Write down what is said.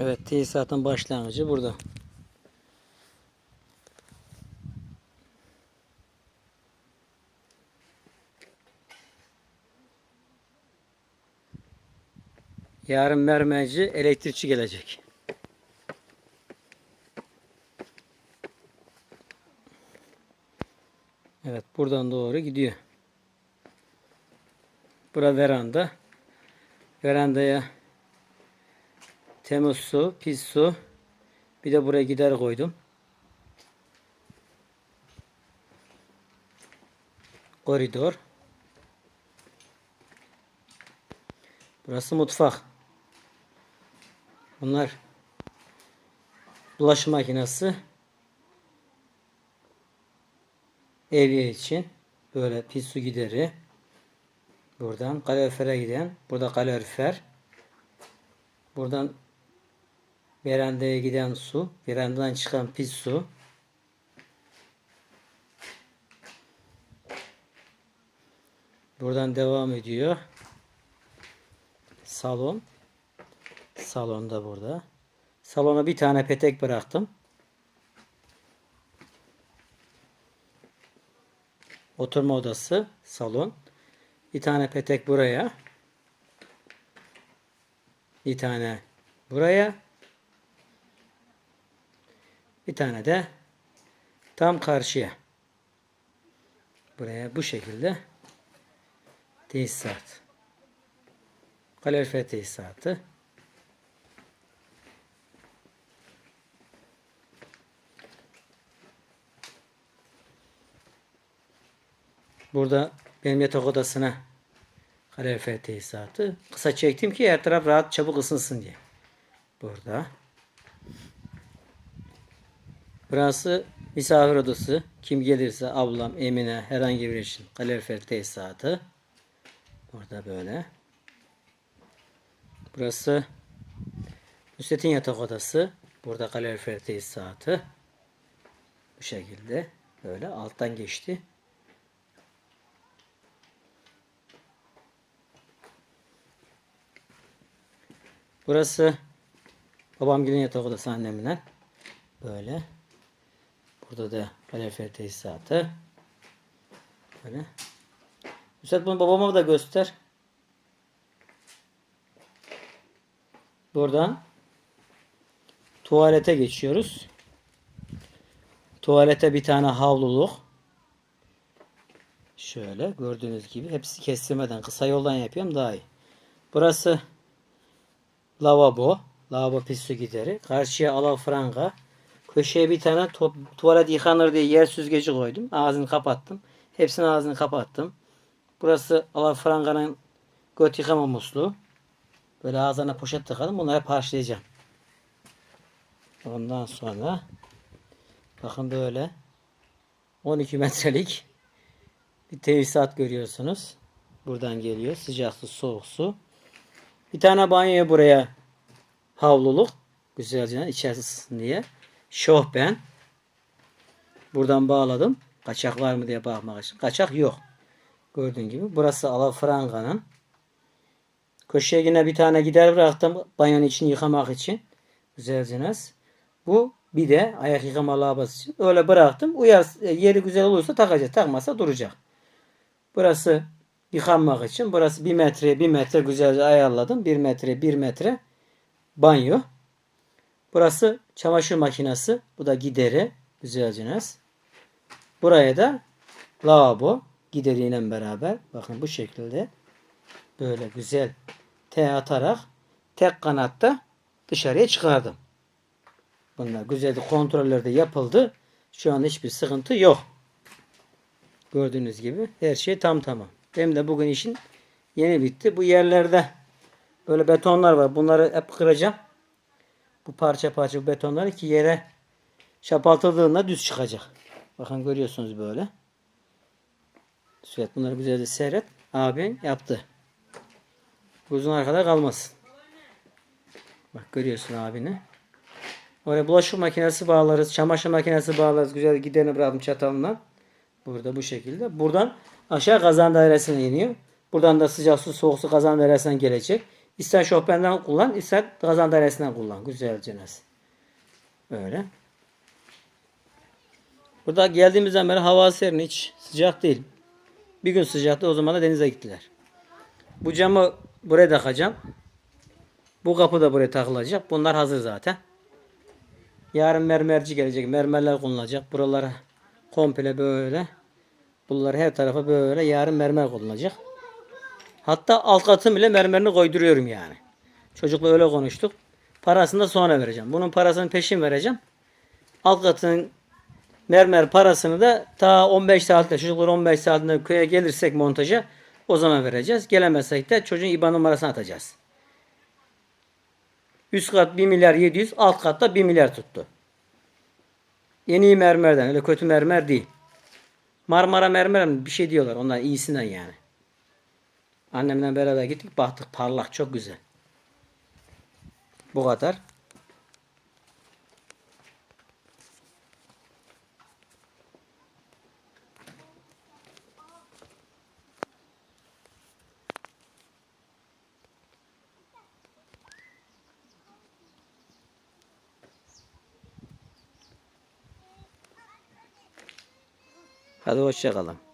Evet tesisatın başlangıcı burada. Yarın mermerci elektrikçi gelecek. Evet buradan doğru gidiyor. Bura veranda. Verandaya temiz su, pis su. Bir de buraya gider koydum. Koridor. Burası mutfak. Bunlar bulaşık makinesi. Evye için böyle pis su gideri. Buradan kalorifere giden. Burada kalorifer. Buradan verandaya giden su. Verandadan çıkan pis su. Buradan devam ediyor. Salon. Salon da burada. Salona bir tane petek bıraktım. Oturma odası, salon. Bir tane petek buraya. Bir tane buraya. Bir tane de tam karşıya. Buraya bu şekilde tesisat. Kalorifer tesisatı. Burada benim yatak odasına kalorifer tesisatı. Kısa çektim ki her taraf rahat çabuk ısınsın diye. Burada. Burası misafir odası. Kim gelirse ablam, Emine herhangi bir için kalorifer tesisatı. Burada böyle. Burası Nusret'in yatak odası. Burada kalorifer tesisatı. Bu şekilde. Böyle alttan geçti. Burası babam gelin yatak odası annemle. Böyle. Burada da kalorifer tesisatı. Böyle. Müsaade bunu babama da göster. Buradan tuvalete geçiyoruz. Tuvalete bir tane havluluk. Şöyle gördüğünüz gibi hepsi kestirmeden kısa yoldan yapıyorum daha iyi. Burası lavabo. Lavabo pis su gideri. Karşıya alafranga. Köşeye bir tane tu- tuvalet yıkanır diye yer süzgeci koydum. Ağzını kapattım. Hepsinin ağzını kapattım. Burası alafranganın göt yıkama musluğu. Böyle ağzına poşet tıkadım. Bunları parçalayacağım. Ondan sonra bakın böyle 12 metrelik bir tesisat görüyorsunuz. Buradan geliyor. Sıcak su, soğuk su. Bir tane banyoya buraya havluluk. Güzelce içerisi ısınsın diye. Şohben. Buradan bağladım. Kaçak var mı diye bakmak için. Kaçak yok. Gördüğün gibi. Burası alafranganın. Köşeye yine bir tane gider bıraktım. Banyonun içini yıkamak için. Güzelce. Bu bir de ayak yıkama lavabası için. Öyle bıraktım. Uyar, e, yeri güzel olursa takacak. Takmazsa duracak. Burası yıkanmak için. Burası bir metre bir metre güzelce ayarladım. Bir metre bir metre banyo. Burası çamaşır makinesi. Bu da gideri. Güzelce. Buraya da lavabo gideriyle beraber. Bakın bu şekilde böyle güzel T atarak tek kanatta dışarıya çıkardım. Bunlar güzel kontroller de yapıldı. Şu an hiçbir sıkıntı yok. Gördüğünüz gibi her şey tam tamam. Benim de bugün işin yeni bitti. Bu yerlerde böyle betonlar var. Bunları hep kıracağım. Bu parça parça bu betonları ki yere şapaltıldığında düz çıkacak. Bakın görüyorsunuz böyle. Evet bunları güzelce seyret. Abin yaptı. Uzun arkada kalmasın. Bak görüyorsun abini. Oraya bulaşık makinesi bağlarız. Çamaşır makinesi bağlarız. Güzel giderini bıraktım çatalından. Burada bu şekilde. Buradan aşağı kazan dairesine iniyor. Buradan da sıcak su soğuk su kazan dairesinden gelecek. İster şofbenden kullan, ister kazan dairesinden kullan. Güzelce nasıl. Böyle. Burada geldiğimizden beri hava serin hiç sıcak değil. Bir gün sıcaktı o zaman da denize gittiler. Bu camı buraya takacağım. Bu kapı da buraya takılacak. Bunlar hazır zaten. Yarın mermerci gelecek. Mermerler konulacak. Buralara komple böyle. Bunları her tarafa böyle yarın mermer konulacak. Hatta alt katın bile mermerini koyduruyorum yani. Çocukla öyle konuştuk. Parasını da sonra vereceğim. Bunun parasını peşin vereceğim. Alt katın mermer parasını da ta 15 saatte çocuklar 15 saatinde köye gelirsek montaja o zaman vereceğiz. Gelemezsek de çocuğun IBAN numarasını atacağız. Üst kat 1 milyar 700, alt katta 1 milyar tuttu. Yeni mermerden, öyle kötü mermer değil. Marmara mermer mi? bir şey diyorlar. Onlar iyisinden yani. Annemle beraber gittik baktık parlak çok güzel. Bu kadar. Hadi hoşça kalın.